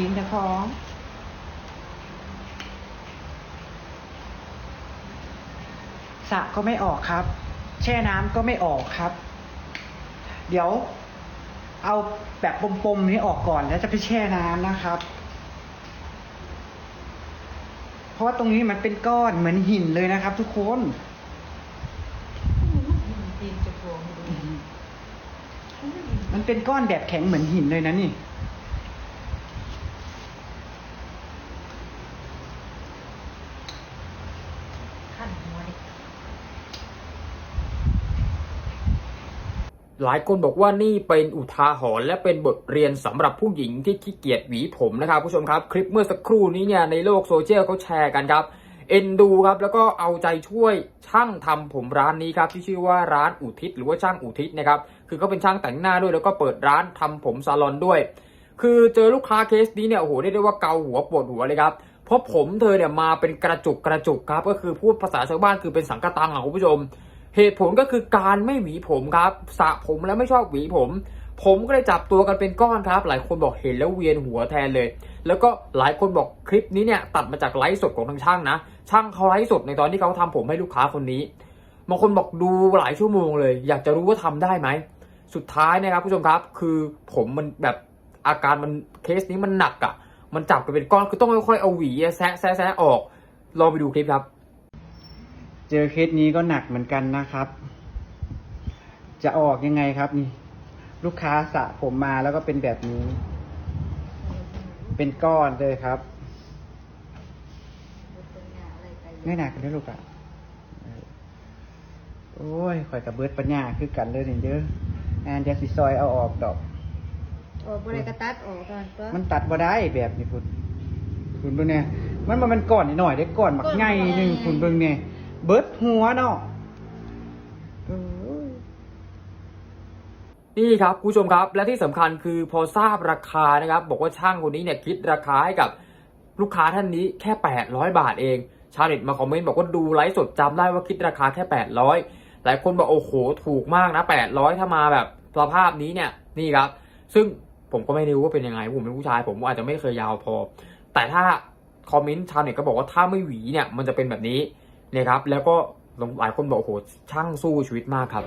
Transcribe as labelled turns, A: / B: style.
A: ริงๆนะของสระก็ไม่ออกครับ แช่น้ำก็ไม่ออกครับ เดี๋ยวเอาแบบปมๆนี้ออกก่อนแล้วจะไปแช่น้ำนะครับ เพราะว่าตรงนี้มันเป็นก้อนเหมือนหินเลยนะครับ ทุกคนมันเป็นก้อนแบบแข็งเหมือนหินเลยนะนี่
B: ขั้นหัวดิ
C: หลายคนบอกว่านี่เป็นอุทาหรณ์และเป็นบทเรียนสำหรับผู้หญิงที่ขี้เกียจหวีผมนะครับผู้ชมครับคลิปเมื่อสักครู่นี้เนี่ยในโลกโซเชียลเขาแชร์กันครับเอ็นดูครับแล้วก็เอาใจช่วยช่างทำผมร้านนี้ครับที่ชื่อว่าร้านอุทิศหรือว่าช่างอุทิศนะครับคือเขาเป็นช่างแต่งหน้าด้วยแล้วก็เปิดร้านทำผมซาลอนด้วย คือเจอลูกค้าเคสนี้เนี่ยโอ้โหเรียกได้ว่าเกาหัวปวดหัวเลยครับเพราะผมเธอเนี่ยมาเป็นกระจุกกระจุกครับก็คือพูดภาษาชาวบ้านคือเป็นสังกตังอะคุณผู้ชม เหตุผลก็คือการไม่หวีผมครับสระผมแล้วไม่ชอบหวีผม ผมก็เลยจับตัวกันเป็นก้อนครับ หลายคนบอกเห็นแล้วเวียนหัวแทนเลย แล้วก็หลายคนบอกคลิปนี้เนี่ยตัดมาจากไลฟ์สดของทางช่างนะ ช่างเขาไลฟ์สดในตอนที่เขาทำผมให้ลูกค้าคนนี้บางคนบอกดูหลายชั่วโมงเลย อยากจะรู้ว่าทำได้ไหมสุดท้ายนะครับผู้ชมครับ คือผมมันแบบอาการมันเคสนี้มันหนักอะ่ะ มันจับกันเป็นก้อนคือต้องค่อยๆเอาหวีแซะแซะแซะออกลองไปดูคลิปครับ
A: เจอเคสนี้ก็หนักเหมือนกันนะครับ จะออกยังไงครับนี่ ลูกค้าสระผมมาแล้วก็เป็นแบบนี้ เป็นก้อนเลยครับไม่หนักเลยลูกอะเออโอ้ยข่อยกับเบิร์ดปัญญาคือกันเลยนี่เด้องานจะสิซอยเอาออกดอก
B: ออกบริกระตัดออกก่อนตัว
A: มันตัดบ่ได้แบบนี้คุณคุณเบิ่งเนี่ยมันมันมันก้อนนิดหน่อยได้ก้อนมักใหญ่หนึงคุณเบิ่งเนี่ย เบิดหัวเนาะเออ
C: นี่ครับคุณผู้ชมครับและที่สำคัญคือพอทราบราคานะครับ บอกว่าช่างคนนี้เนี่ยคิดราคาให้กับลูกค้าท่านนี้แค่ 800 บาทเอง ชาวเน็ตมาคอมเมนต์บอกว่าดูไลฟ์สดจำได้ว่าคิดราคาแค่ 800 หลายคนบอกโอ้โหถูกมากนะ 800 ถ้ามาแบบสภาพนี้เนี่ยนี่ครับ ซึ่งผมก็ไม่รู้ว่าเป็นยังไงผมเป็นผู้ชาย ผมอาจจะไม่เคยยาวพอ แต่ถ้าคอมเมนต์ชาวเน็ตก็บอกว่าถ้าไม่หวีเนี่ยมันจะเป็นแบบนี้ เนี่ยครับ แล้วก็หลายคนบอกโอ้โหช่างสู้ชีวิตมากครับ